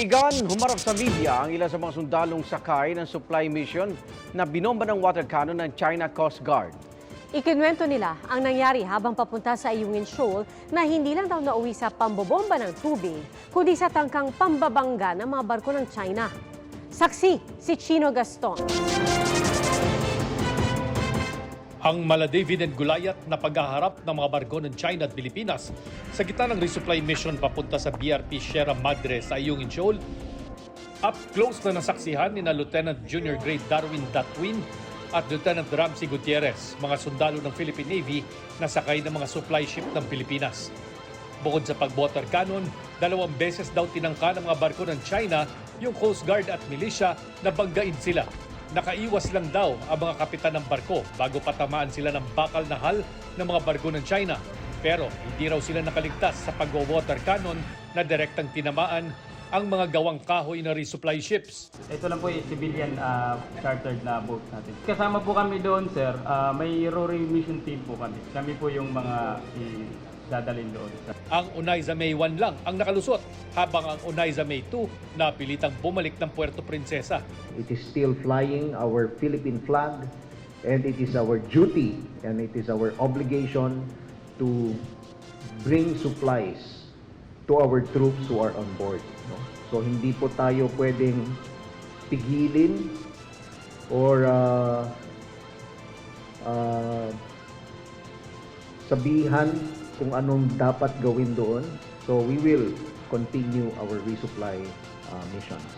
Kaibigan, humarap sa media ang ilan sa mga sundalong sakay ng supply mission na binomba ng water cannon ng China Coast Guard. Ikinwento nila ang nangyari habang papunta sa Ayungin Shoal na hindi lang daw nauwi sa pambobomba ng tubig, kundi sa tangkang pambabangga ng mga barko ng China. Saksi, si Chino Gaston. Ang Maladiven and Gulayat na paghaharap ng mga barko ng China at Pilipinas sa gitna ng resupply mission papunta sa BRP Sierra Madre sa Ayungin Shoal. Up close na nasaksihan ni na Lieutenant Junior Grade Darwin Datwin at Lieutenant Ramsey Gutierrez, mga sundalo ng Philippine Navy na sakay ng mga supply ship ng Pilipinas. Bukod sa pag-water cannon, dalawang beses daw tinangka ng mga barko ng China yung Coast Guard at militia na banggain sila. Nakaiwas lang daw ang mga kapitan ng barko bago patamaan sila ng bakal na hal ng mga barko ng China. Pero hindi raw sila nakaligtas sa pag-water cannon na direktang tinamaan ang mga gawang kahoy na resupply ships. Ito lang po yung civilian ah, chartered na boat natin. Kasama po kami doon, sir. Ah, may Rory mission team po kami. Kami po yung mga dadalhin doon. Ang Unaiza May 1 lang ang nakalusot habang ang Unaiza May 2 napilitang bumalik ng Puerto Princesa. It is still flying our Philippine flag and it is our duty and it is our obligation to bring supplies to our troops who are on board. No? So hindi po tayo pwedeng pigilin or uh, uh, sabihan kung anong dapat gawin doon. So we will continue our resupply uh, missions.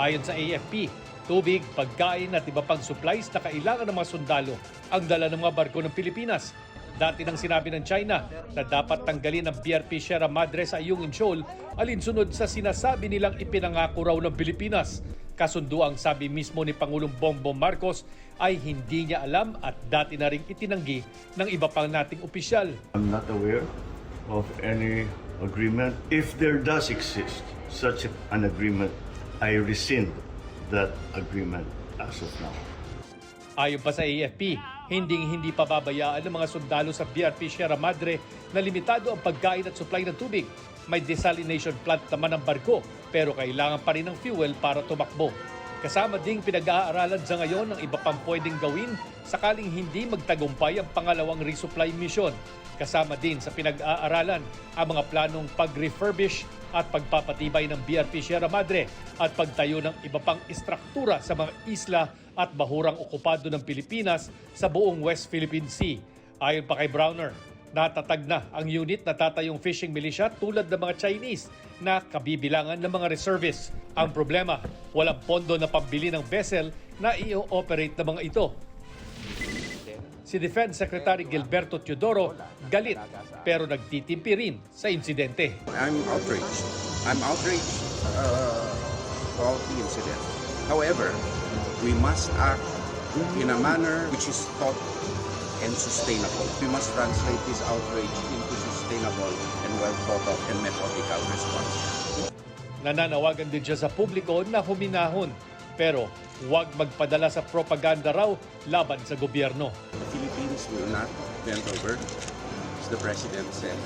Ayon sa AFP, tubig, pagkain at iba pang supplies na kailangan ng mga sundalo ang dala ng mga barko ng Pilipinas. Dati nang sinabi ng China na dapat tanggalin ang BRP Sierra Madre sa Ayungin Shoal alinsunod sa sinasabi nilang ipinangako raw ng Pilipinas. Kasundo ang sabi mismo ni Pangulong Bongbong Marcos ay hindi niya alam at dati na ring itinanggi ng iba pang nating opisyal. I'm not aware of any agreement. If there does exist such an agreement, I rescind that agreement as of now. Ayon pa sa AFP, hinding-hindi pababayaan ng mga sundalo sa BRP Sierra Madre na limitado ang pagkain at supply ng tubig. May desalination plant naman ang barko pero kailangan pa rin ng fuel para tumakbo. Kasama ding pinag-aaralan sa ngayon ng iba pang pwedeng gawin sakaling hindi magtagumpay ang pangalawang resupply mission. Kasama din sa pinag-aaralan ang mga planong pag-refurbish at pagpapatibay ng BRP Sierra Madre at pagtayo ng iba pang istruktura sa mga isla at bahurang okupado ng Pilipinas sa buong West Philippine Sea. Ayon pa kay Browner, natatag na ang unit na tatayong fishing militia tulad ng mga Chinese na kabibilangan ng mga reservists. Ang problema, walang pondo na pambili ng vessel na i-operate ng mga ito. Si Defense Secretary Gilberto Teodoro galit pero nagtitimpi rin sa insidente. I'm outraged. I'm outraged uh, about the incident. However, we must act in a manner which is thought and sustainable. We must translate this outrage into sustainable and well thought of and methodical response. Nananawagan din siya sa publiko na huminahon pero huwag magpadala sa propaganda raw laban sa gobyerno. The Philippines will not bend over, as the President said,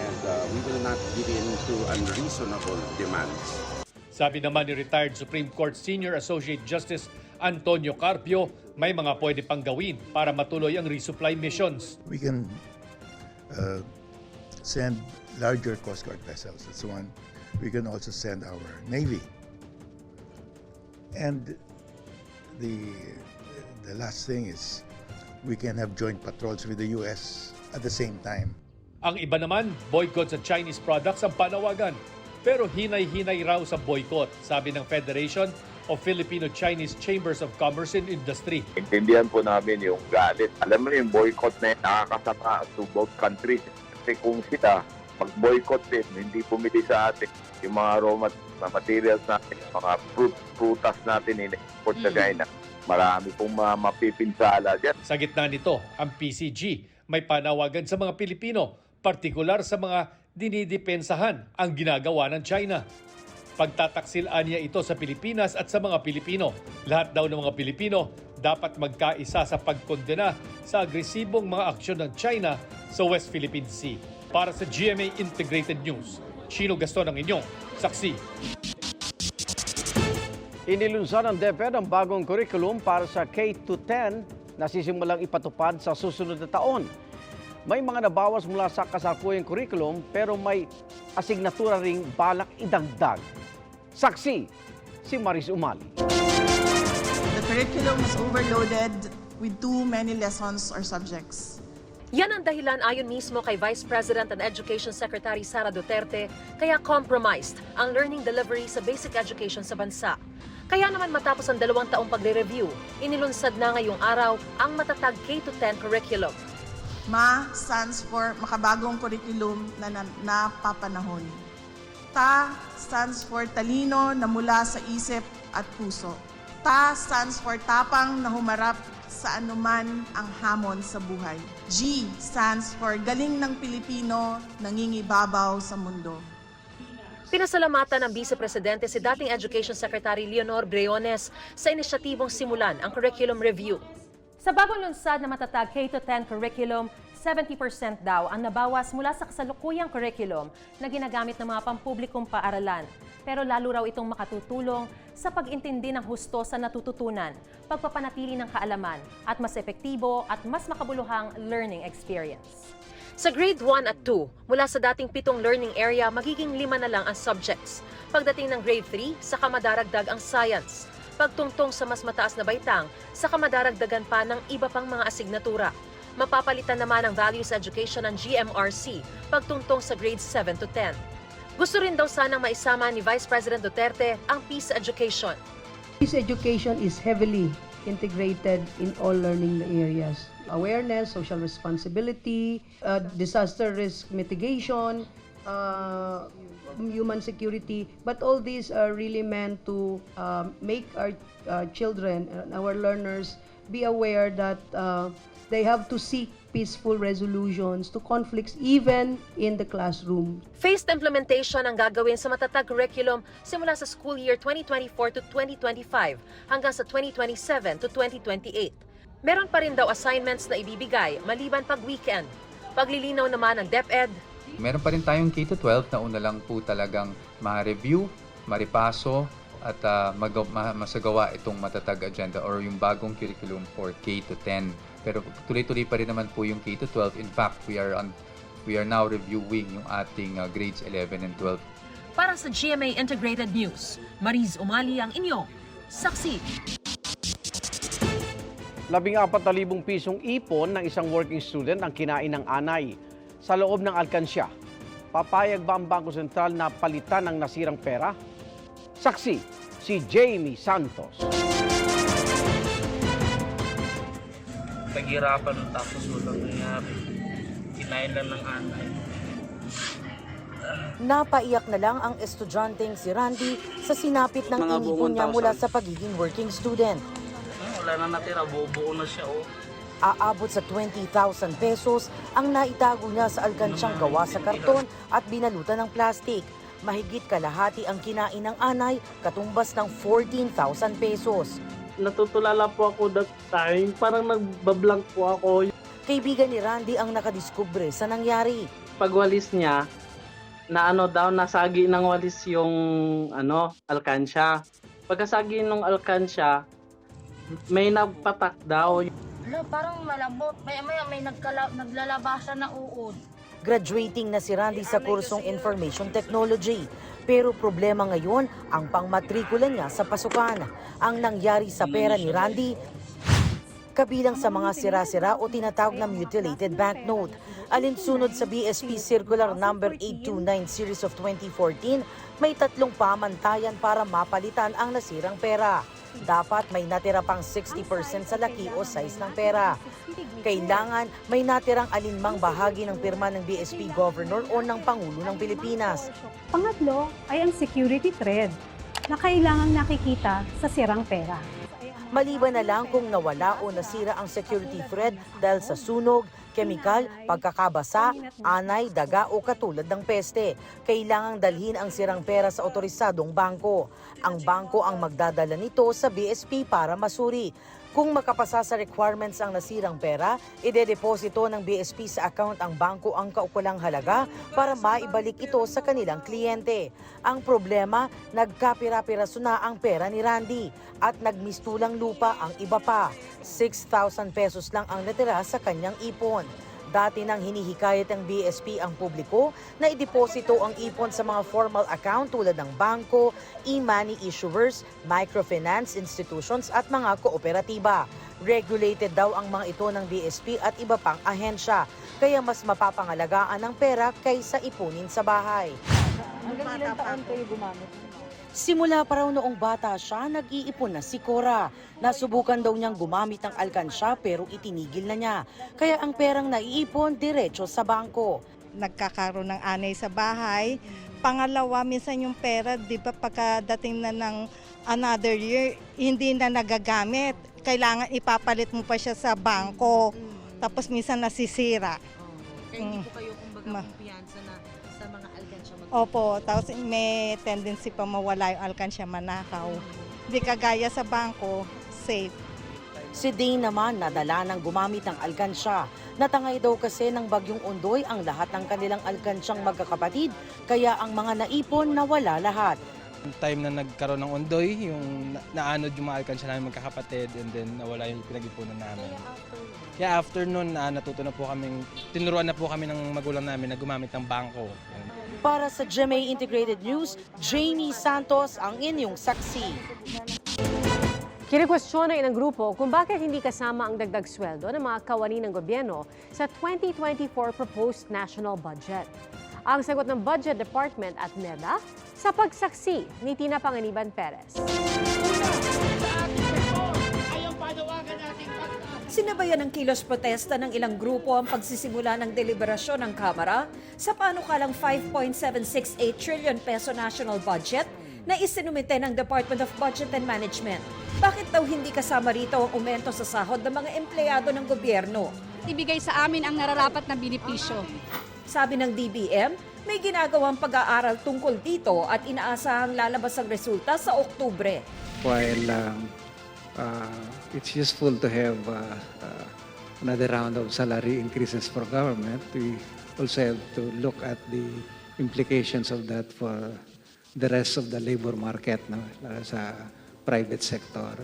and uh, we will not give in to unreasonable demands. Sabi naman ni retired Supreme Court Senior Associate Justice Antonio Carpio, may mga pwede pang gawin para matuloy ang resupply missions. we can uh, send larger Coast Guard vessels. That's one. We can also send our Navy. And the, the last thing is we can have joint patrols with the U.S. at the same time. Ang iba naman, boycott sa Chinese products ang panawagan. Pero hinay-hinay raw sa boycott, sabi ng Federation of Filipino-Chinese Chambers of Commerce and Industry. Intindihan po namin yung galit. Alam mo yung boycott na yan, nakakasama to both countries. Kasi kung sila mag-boycott din, hindi pumili sa atin yung mga raw materials natin, yung mga fruit, prutas natin in-export sa China. Marami pong ma- mapipinsala dyan. Sa gitna nito, ang PCG may panawagan sa mga Pilipino, partikular sa mga dinidepensahan ang ginagawa ng China. Pagtataksilaan niya ito sa Pilipinas at sa mga Pilipino. Lahat daw ng mga Pilipino dapat magkaisa sa pagkondena sa agresibong mga aksyon ng China sa West Philippine Sea. Para sa GMA Integrated News, Chino Gaston ang inyong saksi. Inilunsad ng DepEd ang bagong curriculum para sa K-10 na sisimulang ipatupad sa susunod na taon. May mga nabawas mula sa kasakuyang curriculum pero may asignatura ring balak idagdag. Saksi, si Maris Umali. The curriculum is overloaded with too many lessons or subjects. Yan ang dahilan ayon mismo kay Vice President and Education Secretary Sara Duterte kaya compromised ang learning delivery sa basic education sa bansa. Kaya naman matapos ang dalawang taong pagre-review, inilunsad na ngayong araw ang matatag K-10 curriculum. Ma stands for makabagong curriculum na, na napapanahon. Ta stands for talino na mula sa isip at puso. Ta stands for tapang na humarap sa anuman ang hamon sa buhay. G stands for galing ng Pilipino nangingibabaw sa mundo. Pinasalamatan ng Vice Presidente si dating Education Secretary Leonor Breones sa inisyatibong simulan ang curriculum review. Sa bagong lunsad na matatag K-10 curriculum, 70% daw ang nabawas mula sa kasalukuyang curriculum na ginagamit ng mga pampublikong paaralan. Pero lalo raw itong makatutulong sa pag-intindi ng husto sa natututunan, pagpapanatili ng kaalaman, at mas epektibo at mas makabuluhang learning experience. Sa grade 1 at 2, mula sa dating pitong learning area, magiging lima na lang ang subjects. Pagdating ng grade 3, saka madaragdag ang science. Pagtungtong sa mas mataas na baitang, saka madaragdagan pa ng iba pang mga asignatura. Mapapalitan naman ang values education ng GMRC pagtungtong sa grades 7 to 10. Gusto rin daw sanang maisama ni Vice President Duterte ang peace education. Peace education is heavily integrated in all learning areas. Awareness, social responsibility, uh, disaster risk mitigation, uh, human security, but all these are really meant to um, make our uh, children our learners be aware that uh, they have to seek peaceful resolutions to conflicts even in the classroom. Phased implementation ang gagawin sa matatag curriculum simula sa school year 2024 to 2025 hanggang sa 2027 to 2028. Meron pa rin daw assignments na ibibigay maliban pag weekend. Paglilinaw naman ng DepEd, Meron pa rin tayong K-12 na una lang po talagang ma-review, maripaso, at ah, mag- ma- masagawa itong matatag agenda or yung bagong curriculum for K-10. Pero tuloy-tuloy pa rin naman po yung K-12. In fact, we are on we are now reviewing yung ating ah, grades 11 and 12 para sa GMA Integrated News, Mariz Umali ang inyong saksi. Labing apat na libong pisong ipon ng isang working student ang kinain ng anay sa loob ng alkansya. Papayag ba ang Bangko Sentral na palitan ng nasirang pera? Saksi, si Jamie Santos. Paghirapan tapos walang nangyari. Kinain lang ng anay. Napaiyak na lang ang estudyanteng si Randy sa sinapit ng Mga inipon niya 1,000. mula sa pagiging working student. Wala na natira, buo-buo na siya oh. Aabot sa 20,000 pesos ang naitago niya sa alkansyang gawa sa karton at binalutan ng plastik. Mahigit kalahati ang kinain ng anay, katumbas ng 14,000 pesos. Natutulala po ako that time, parang nagbablank po ako. Kaibigan ni Randy ang nakadiskubre sa nangyari. Pagwalis niya, na ano daw, nasagi ng walis yung ano, alkansya. Pagkasagi ng alkansya, may nagpatak daw. Ano, parang malambot. May, may, may nagkala, naglalabasan na uod. Graduating na si Randy sa kursong Information Technology. Pero problema ngayon ang pangmatrikula niya sa pasukan. Ang nangyari sa pera ni Randy, kabilang sa mga sira-sira o tinatawag na mutilated banknote. Alinsunod sa BSP Circular Number 829 Series of 2014, may tatlong pamantayan para mapalitan ang nasirang pera. Dapat may natira pang 60% sa laki o size ng pera. Kailangan may natirang alinmang bahagi ng pirma ng BSP Governor o ng Pangulo ng Pilipinas. Pangatlo ay ang security thread na kailangang nakikita sa sirang pera. Maliban na lang kung nawala o nasira ang security thread dahil sa sunog, kemikal, pagkakabasa, anay, daga o katulad ng peste. Kailangang dalhin ang sirang pera sa otorisadong bangko. Ang bangko ang magdadala nito sa BSP para masuri. Kung makapasa sa requirements ang nasirang pera, idedeposito ng BSP sa account ang bangko ang kaukulang halaga para maibalik ito sa kanilang kliyente. Ang problema, nagkapira-piraso na ang pera ni Randy at nagmistulang lupa ang iba pa. 6,000 pesos lang ang natira sa kanyang ipon. Dati nang hinihikayat ng BSP ang publiko na ideposito ang ipon sa mga formal account tulad ng bangko, e-money issuers, microfinance institutions at mga kooperatiba. Regulated daw ang mga ito ng BSP at iba pang ahensya, kaya mas mapapangalagaan ang pera kaysa ipunin sa bahay. Hanggang ilang taon kayo gumamit? Simula pa raw noong bata siya, nag-iipon na si Cora. Nasubukan daw niyang gumamit ng alkansya pero itinigil na niya. Kaya ang perang naiipon, diretso sa bangko. Nagkakaroon ng anay sa bahay. Pangalawa, minsan yung pera, di ba pagkadating na ng another year, hindi na nagagamit. Kailangan ipapalit mo pa siya sa bangko. Tapos minsan nasisira. hindi po kayo kumbaga kumpiyansa na Opo, tapos may tendency pa mawala yung alkansya manakaw. Di kagaya sa bangko, safe. Si Dane naman nadala ng gumamit ng alkansya. Natangay daw kasi ng bagyong undoy ang lahat ng kanilang alkansyang magkakapatid, kaya ang mga naipon nawala lahat. time na nagkaroon ng undoy, yung na- naanod yung mga alkansya namin magkakapatid and then nawala yung pinag-ipunan namin. Kaya after nun, ah, natuto na po kami, tinuruan na po kami ng magulang namin na gumamit ng bangko. Ganun. Para sa GMA Integrated News, Jamie Santos ang inyong saksi. Kinikwestiyon ng grupo kung bakit hindi kasama ang dagdag sweldo ng mga kawani ng gobyerno sa 2024 proposed national budget. Ang sagot ng Budget Department at NEDA sa pagsaksi ni Tina Panganiban Perez. Sinabayan ng kilos protesta ng ilang grupo ang pagsisimula ng deliberasyon ng Kamara sa panukalang 5.768 trillion peso national budget na isinumite ng Department of Budget and Management. Bakit daw hindi kasama rito ang aumento sa sahod ng mga empleyado ng gobyerno? Ibigay sa amin ang nararapat na benepisyo. Sabi ng DBM, may ginagawang pag-aaral tungkol dito at inaasahang lalabas ang resulta sa Oktubre. while um, uh, it's useful to have uh, uh, another round of salary increases for government, we also have to look at the implications of that for the rest of the labor market no, uh, sa private sector.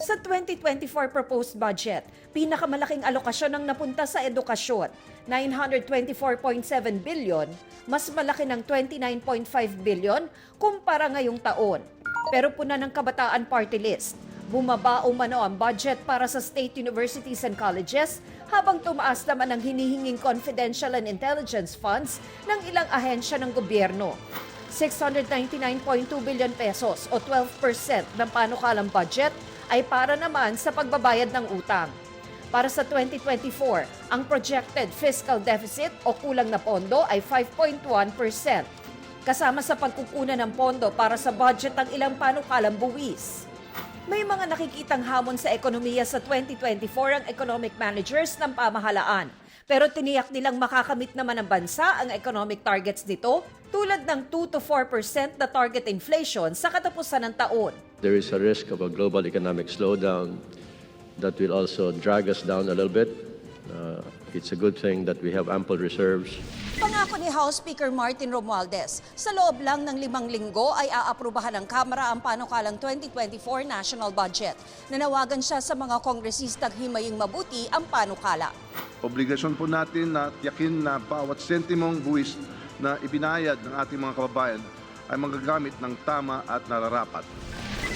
Sa 2024 proposed budget, pinakamalaking alokasyon ang napunta sa edukasyon, 924.7 billion, mas malaki ng 29.5 billion kumpara ngayong taon. Pero puna ng Kabataan Party List, bumaba umano ang budget para sa state universities and colleges habang tumaas naman ang hinihinging confidential and intelligence funds ng ilang ahensya ng gobyerno. 699.2 billion pesos o 12% ng panukalang budget ay para naman sa pagbabayad ng utang. Para sa 2024, ang projected fiscal deficit o kulang na pondo ay 5.1%. Kasama sa pagkukunan ng pondo para sa budget ng ilang panukalang buwis. May mga nakikitang hamon sa ekonomiya sa 2024 ang economic managers ng pamahalaan. Pero tiniyak nilang makakamit naman ng bansa ang economic targets nito tulad ng 2 to 4% na target inflation sa katapusan ng taon. There is a risk of a global economic slowdown that will also drag us down a little bit. It's a good thing that we have ample reserves. Pangako ni House Speaker Martin Romualdez, sa loob lang ng limang linggo ay aaprubahan ng Kamara ang panukalang 2024 national budget. Nanawagan siya sa mga kongresistang himaying mabuti ang panukala. Obligasyon po natin na tiyakin na bawat sentimong buwis na ibinayad ng ating mga kababayan ay magagamit ng tama at nararapat.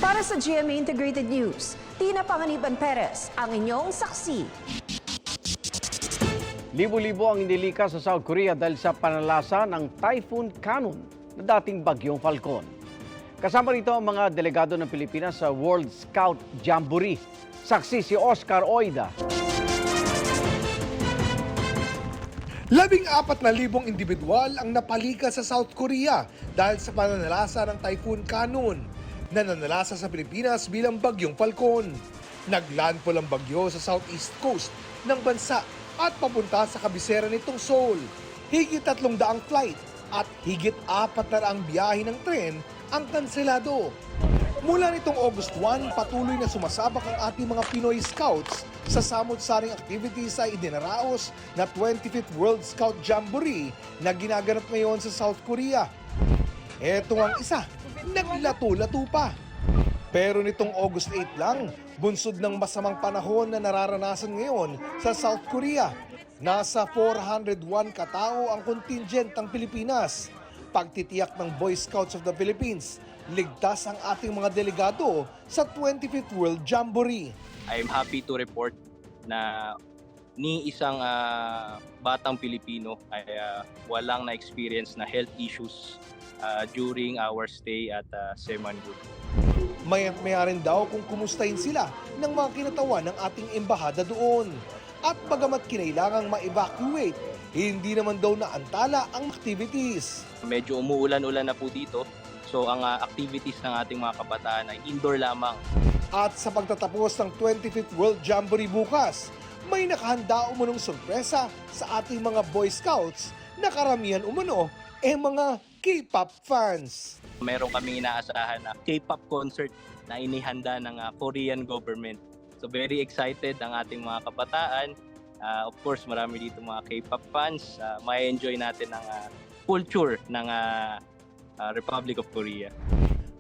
Para sa GMA Integrated News, Tina Panganiban Perez, ang inyong saksi. Libo-libo ang inilika sa South Korea dahil sa panalasa ng Typhoon Cannon na dating bagyong Falcon. Kasama rito ang mga delegado ng Pilipinas sa World Scout Jamboree. Saksi si Oscar Oida. Labing apat na libong individual ang napalika sa South Korea dahil sa pananalasa ng Typhoon Cannon na nanalasa sa Pilipinas bilang bagyong Falcon. Naglandfall ang bagyo sa southeast coast ng bansa at papunta sa kabisera nitong Seoul. Higit tatlong daang flight at higit apat na raang biyahe ng tren ang kanselado. Mula nitong August 1, patuloy na sumasabak ang ating mga Pinoy Scouts sa samot-saring activities sa idinaraos na 25th World Scout Jamboree na ginaganap ngayon sa South Korea. Eto ang isa, naglato-lato pa. Pero nitong August 8 lang, bunsod ng masamang panahon na nararanasan ngayon sa South Korea. Nasa 401 katao ang contingent ng Pilipinas. Pagtitiyak ng Boy Scouts of the Philippines, ligtas ang ating mga delegado sa 25th World Jamboree. I'm happy to report na ni isang ah, batang Pilipino ay ah, walang na-experience na health issues ah, during our stay at uh, Semangut. Mayat maya rin daw kung kumustahin sila ng mga kinatawan ng ating embahada doon. At bagamat kinailangang ma-evacuate, hindi naman daw naantala ang activities. Medyo umuulan-ulan na po dito. So ang ah, activities ng ating mga kabataan ay indoor lamang. At sa pagtatapos ng 25th World Jamboree bukas, may nakahanda umunong sorpresa sa ating mga Boy Scouts na karamihan umano eh mga K-pop fans. Meron kaming inaasahan na K-pop concert na inihanda ng ah, Korean government. So very excited ang ating mga kabataan. Ah, of course, marami dito mga K-pop fans. Uh, may enjoy natin ang ah, culture ng ah, ah, Republic of Korea.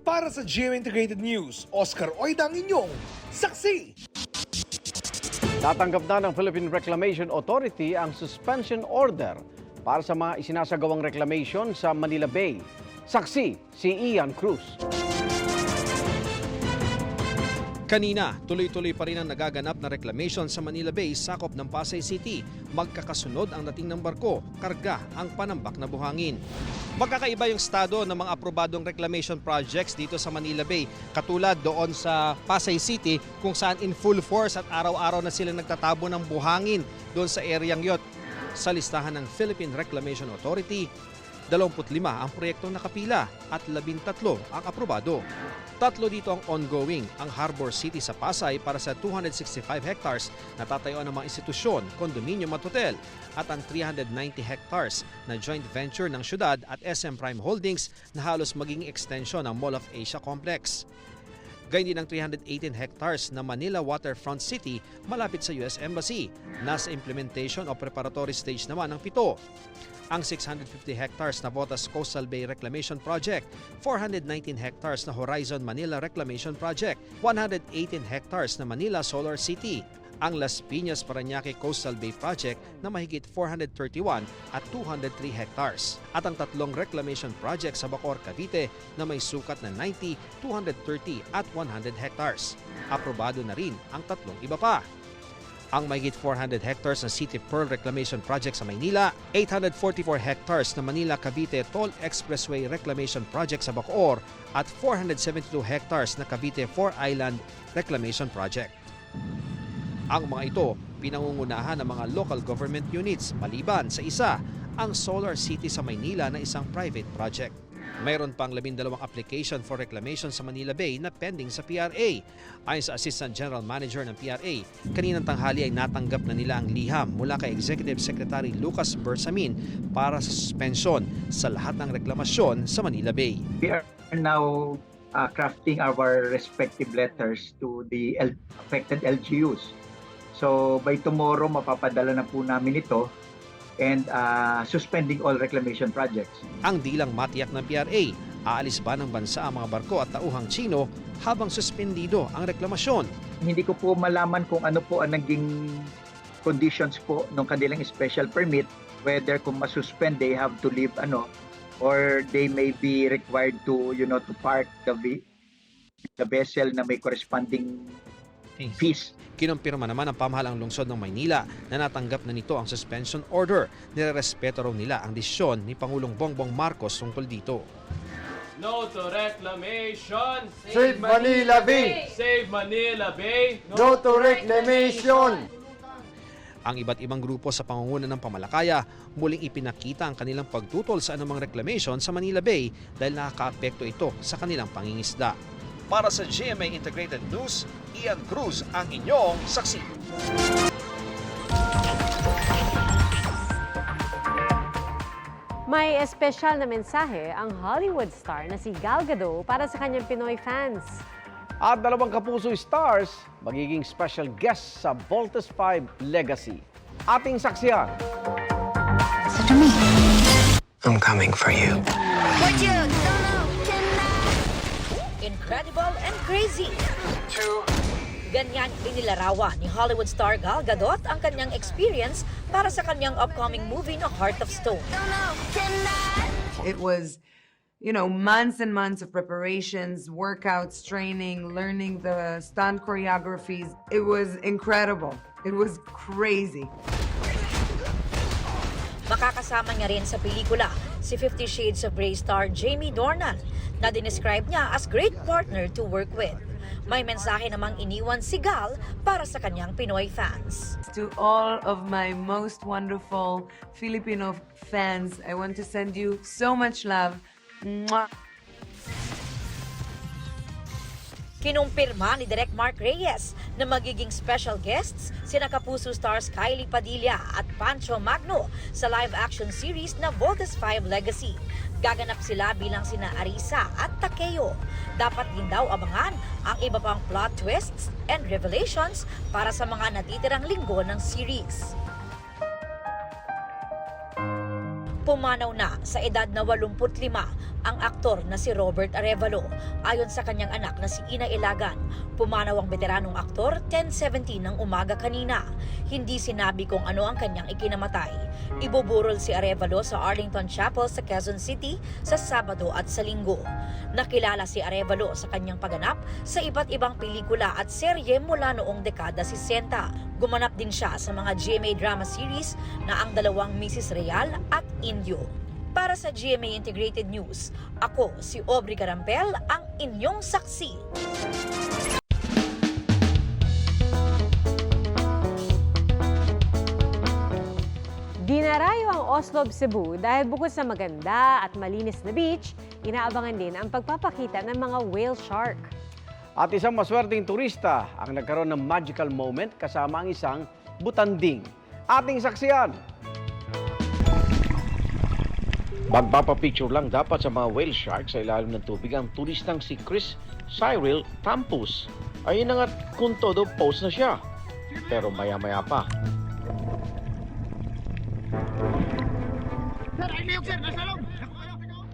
Para sa GM Integrated News, Oscar Oida ang inyong saksi. Natanggap na ng Philippine Reclamation Authority ang suspension order para sa mga isinasagawang reclamation sa Manila Bay. Saksi si Ian Cruz. Kanina, tuloy-tuloy pa rin ang nagaganap na reclamation sa Manila Bay sakop ng Pasay City. Magkakasunod ang dating ng barko, karga ang panambak na buhangin. Magkakaiba yung estado ng mga aprobadong reclamation projects dito sa Manila Bay. Katulad doon sa Pasay City kung saan in full force at araw-araw na sila nagtatabo ng buhangin doon sa areang yot. Sa listahan ng Philippine Reclamation Authority, 25 ang proyektong nakapila at 13 ang aprobado. Tatlo dito ang ongoing, ang Harbor City sa Pasay para sa 265 hectares na tatayuan ng mga institusyon, kondominium at hotel at ang 390 hectares na joint venture ng syudad at SM Prime Holdings na halos maging extension ng Mall of Asia Complex. Gayun din ang 318 hectares na Manila Waterfront City malapit sa US Embassy. Nasa implementation o preparatory stage naman ang pito. Ang 650 hectares na Botas Coastal Bay Reclamation Project, 419 hectares na Horizon Manila Reclamation Project, 118 hectares na Manila Solar City, ang Las Piñas Parañaque Coastal Bay Project na mahigit 431 at 203 hectares at ang tatlong reclamation project sa Bacor, Cavite na may sukat na 90, 230 at 100 hectares. Aprobado na rin ang tatlong iba pa ang mahigit 400 hectares na City Pearl Reclamation Project sa Maynila, 844 hectares na Manila Cavite Toll Expressway Reclamation Project sa Bacoor at 472 hectares na Cavite Four Island Reclamation Project. Ang mga ito pinangungunahan ng mga local government units maliban sa isa, ang Solar City sa Maynila na isang private project. Mayroon pang labindalawang application for reclamation sa Manila Bay na pending sa PRA. Ayon sa Assistant General Manager ng PRA, kaninang tanghali ay natanggap na nila ang liham mula kay Executive Secretary Lucas Bersamin para sa suspension sa lahat ng reklamasyon sa Manila Bay. We are now uh, crafting our respective letters to the L- affected LGUs. So by tomorrow, mapapadala na po namin ito and uh, suspending all reclamation projects. Ang dilang matiyak ng PRA, aalis ba ng bansa ang mga barko at tauhang Chino habang suspendido ang reklamasyon? Hindi ko po malaman kung ano po ang naging conditions po ng kanilang special permit, whether kung masuspend they have to leave ano or they may be required to you know to park the the vessel na may corresponding fees. Kinumpirma naman ng pamahalang lungsod ng Maynila na natanggap na nito ang suspension order. Nirerespeto raw nila ang desisyon ni Pangulong Bongbong Marcos tungkol dito. No to reclamation. Save Manila Bay. Save Manila Bay. No to reclamation. Ang iba't ibang grupo sa pangunguna ng Pamalakaya muling ipinakita ang kanilang pagtutol sa anumang reclamation sa Manila Bay dahil nakakaapekto ito sa kanilang pangingisda. Para sa GMA Integrated News, Ian Cruz ang inyong saksi. May espesyal na mensahe ang Hollywood star na si Gal Gadot para sa kanyang Pinoy fans. At dalawang kapuso stars magiging special guest sa Voltes 5 Legacy. Ating saksiyan. I'm coming for you. Incredible and crazy. Ganyan inilarawan ni Hollywood star Gal Gadot ang kanyang experience para sa kanyang upcoming movie na Heart of Stone. It was, you know, months and months of preparations, workouts, training, learning the stunt choreographies. It was incredible. It was crazy. Makakasama niya rin sa pelikula si Fifty Shades of Grey star Jamie Dornan na dinescribe niya as great partner to work with. May mensahe namang iniwan si Gal para sa kanyang Pinoy fans. To all of my most wonderful Filipino fans, I want to send you so much love. Mwah. Kinumpirma ni Direk Mark Reyes na magiging special guests sina Kapuso stars Kylie Padilla at Pancho Magno sa live-action series na Voltes 5 Legacy. Gaganap sila bilang sina Arisa at Takeo. Dapat din daw abangan ang iba pang plot twists and revelations para sa mga natitirang linggo ng series. Pumanaw na sa edad na 85 ang aktor na si Robert Arevalo. Ayon sa kanyang anak na si Ina Ilagan, pumanaw ang veteranong aktor 10.17 ng umaga kanina. Hindi sinabi kung ano ang kanyang ikinamatay. Ibuburol si Arevalo sa Arlington Chapel sa Quezon City sa Sabado at sa Linggo. Nakilala si Arevalo sa kanyang pagganap sa iba't ibang pelikula at serye mula noong dekada 60. Gumanap din siya sa mga GMA drama series na ang dalawang Mrs. Real at Indio. Para sa GMA Integrated News, ako si Aubrey Carampel, ang inyong saksi. Dinarayo ang Oslob, Cebu dahil bukod sa maganda at malinis na beach, inaabangan din ang pagpapakita ng mga whale shark. At isang maswerteng turista ang nagkaroon ng magical moment kasama ang isang butanding. Ating saksiyan. Magpapapicture lang dapat sa mga whale shark sa ilalim ng tubig ang turistang si Chris Cyril Tampus. Ayun na nga kung todo post na siya. Pero maya-maya pa,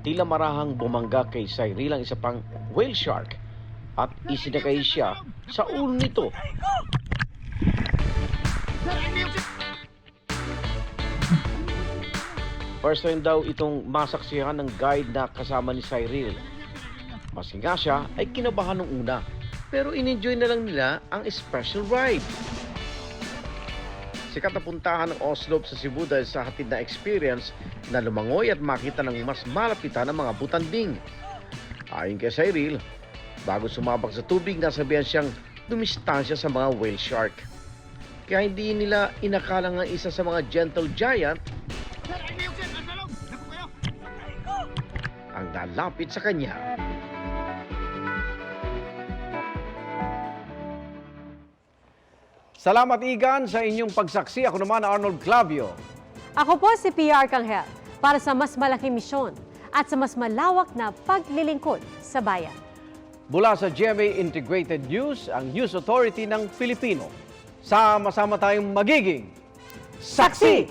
tila marahang bumangga kay Cyril ang isa pang whale shark at isinakay siya sa ulo nito. First time daw itong masaksihan ng guide na kasama ni Cyril. Maski nga siya ay kinabahan nung una. Pero in-enjoy na lang nila ang special ride. Sikat na puntahan ng Oslo sa Cebu dahil sa hatid na experience na lumangoy at makita ng mas malapitan ng mga butanding. Ayon kay Cyril, bago sumabak sa tubig, nasabihan siyang dumistansya sa mga whale shark. Kaya hindi nila inakala nga isa sa mga gentle giant ang lalapit sa kanya. Salamat Igan sa inyong pagsaksi. Ako naman Arnold Clavio. Ako po si PR Kanghel para sa mas malaking misyon at sa mas malawak na paglilingkod sa bayan. Mula sa GMA Integrated News, ang News Authority ng Filipino. Sama-sama tayong magiging saksi!